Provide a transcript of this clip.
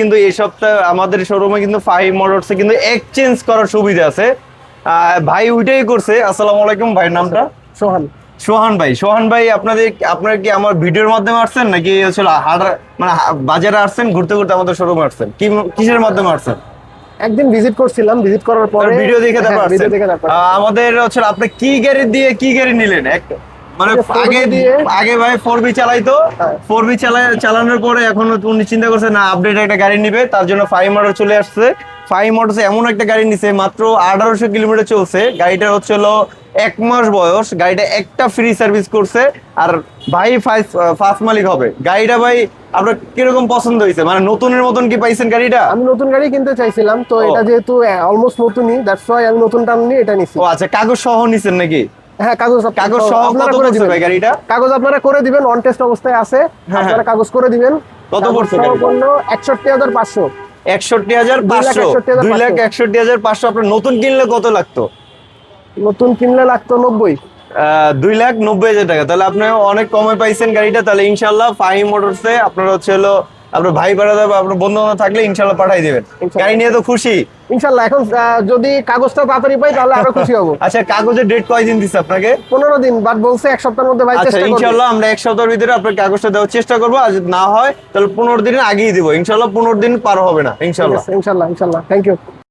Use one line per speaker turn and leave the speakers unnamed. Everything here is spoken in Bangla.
কিন্তু এই সপ্তাহে আমাদের শোরুমে কিন্তু ফাইভ মোটরসে কিন্তু এক্সচেঞ্জ করার সুবিধা আছে। ভাই ওইটাই করছে। আসসালামু আলাইকুম ভাইয়ের নামটা?
সোহান।
সোহান ভাই। সোহান ভাই আপনাদের আপনার কি আমার ভিডিওর মাধ্যমে আসছেন নাকি আসলে হাট মানে বাজারে আসছেন ঘুরতে ঘুরতে আমাদের শোরুমে আসছেন? কি কিসের মাধ্যমে আসছেন?
একদিন ভিজিট করছিলাম ভিজিট করার পরে
ভিডিও দেখে তারপর
হ্যাঁ,
আহ, আমাদের হচ্ছে আপনি কি গাড়ি দিয়ে কি গাড়ি নিলেন? এক মানে
এই যে 4B
আগে আগে ভাই ফোর বি চালাইতো। ফোর বি চালানোর পরে এখন উনি চিন্তা করছে না আপডেট একটা গাড়ি নিবে। তার জন্য ফাইভ মোটর চলে আসছে। ফাইভ মোটরস এমন একটা গাড়ি নিছে মাত্র আঠারোশো কিলোমিটার চলছে। গাড়িটা হচ্ছে হলো এক মাস বয়স। গাড়িটা একটা ফ্রি সার্ভিস করছে। আর ভাই ফার্স্ট মালিক হবে। গাড়িটা ভাই আপনার কীরকম পছন্দ হয়েছে? মানে নতুনের মতন কি পাইছেন গাড়িটা?
আমি নতুন গাড়ি কিনতে চাইছিলাম। তো এটা যেহেতু অলমোস্ট নতুনই। দ্যাটস ওয়াই আমি নতুনটা নিয়ে এটা নিছি।
ও আচ্ছা কাগজ সহ নিছেন নাকি?
হ্যাঁ কাগজ
কাগজ সহ
আপনারা করে দিবেন।
গাড়িটা
কাগজ আপনারা করে দিবেন অন টেস্ট অবস্থায় আছে।
হ্যাঁ,
আপনারা
হ্যাঁ।
কাগজ করে দিবেন।
কত পড়ছে গাড়িটা?
পড়ল একষট্টি হাজার পাঁচশো।
একষট্টি হাজার
দুই লাখ
আপনার নতুন কিনলে কত লাগতো?
নতুন কিনলে লাগতো নব্বই।
আহ, দুই লাখ নব্বই হাজার টাকা। তাহলে আপনি অনেক কমে পাইছেন গাড়িটা। তাহলে ইনশাল্লাহ ফাইভ মোটরসে আপনার হচ্ছে হলো আপনার ভাই পাঠাতে বা আপনার বন্ধু বান্ধব থাকলে ইনশাল্লাহ পাঠাই দেবেন। গাড়ি নিয়ে তো খুশি।
ইনশাল্লাহ এখন যদি কাগজটা তাড়াতাড়ি পাই তাহলে আরও খুশি হব।
আচ্ছা কাগজের ডেট কয়দিন দিছে আপনাকে?
পনেরো দিন বাট বলছে এক সপ্তাহের মধ্যে ভাই
আচ্ছা ইনশাল্লাহ আমরা এক সপ্তাহের ভিতরে আপনার কাগজটা দেওয়ার চেষ্টা করব আর যদি না হয় তাহলে পনেরো দিনের আগেই দিবো। ইনশাল্লাহ পনেরো দিন পার হবে না ইনশাল্লাহ।
ইনশাল্লাহ ইনশাল্লাহ। Thank you